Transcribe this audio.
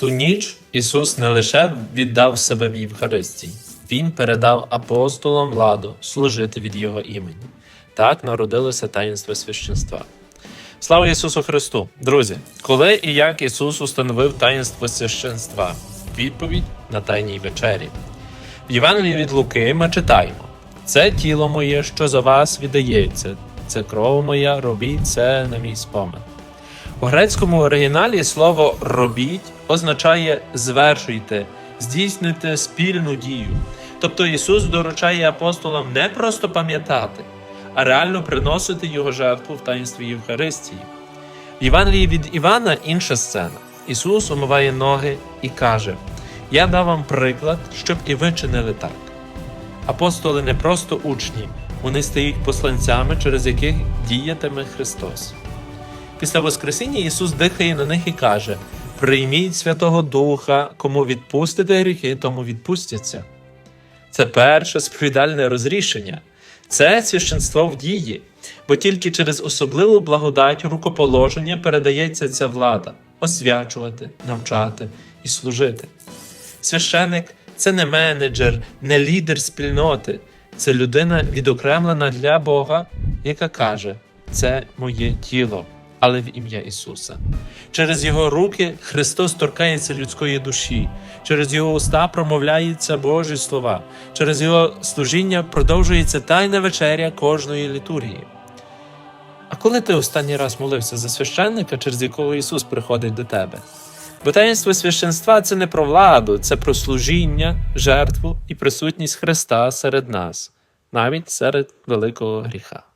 ту ніч Ісус не лише віддав себе в Євхаристії, Він передав апостолам владу служити від Його імені. Так народилося таїнство священства. Слава Ісусу Христу! Друзі, коли і як Ісус установив таїнство священства? Відповідь на Тайній вечері. В Євангелії від Луки ми читаємо: це тіло моє, що за вас віддається, це кров моя, робіть це на мій спомин. У грецькому оригіналі слово робіть означає звершуйте, здійснюйте спільну дію. Тобто Ісус доручає апостолам не просто пам'ятати, а реально приносити його жертву в таїнстві Євхаристії. В Євангелії від Івана інша сцена. Ісус умиває ноги і каже: Я дав вам приклад, щоб і ви чинили так. Апостоли не просто учні, вони стають посланцями, через яких діятиме Христос. Після Воскресіння Ісус дихає на них і каже: Прийміть Святого Духа, кому відпустите гріхи, тому відпустяться. Це перше сповідальне розрішення, це священство в дії, бо тільки через особливу благодать рукоположення передається ця влада освячувати, навчати і служити. Священик це не менеджер, не лідер спільноти, це людина відокремлена для Бога, яка каже: це моє тіло, але в ім'я Ісуса. Через його руки Христос торкається людської душі, через його уста промовляються Божі слова, через його служіння продовжується тайна вечеря кожної літургії. А коли ти останній раз молився за священника, через якого Ісус приходить до тебе? Бо таїнство священства це не про владу, це про служіння, жертву і присутність Христа серед нас, навіть серед великого гріха.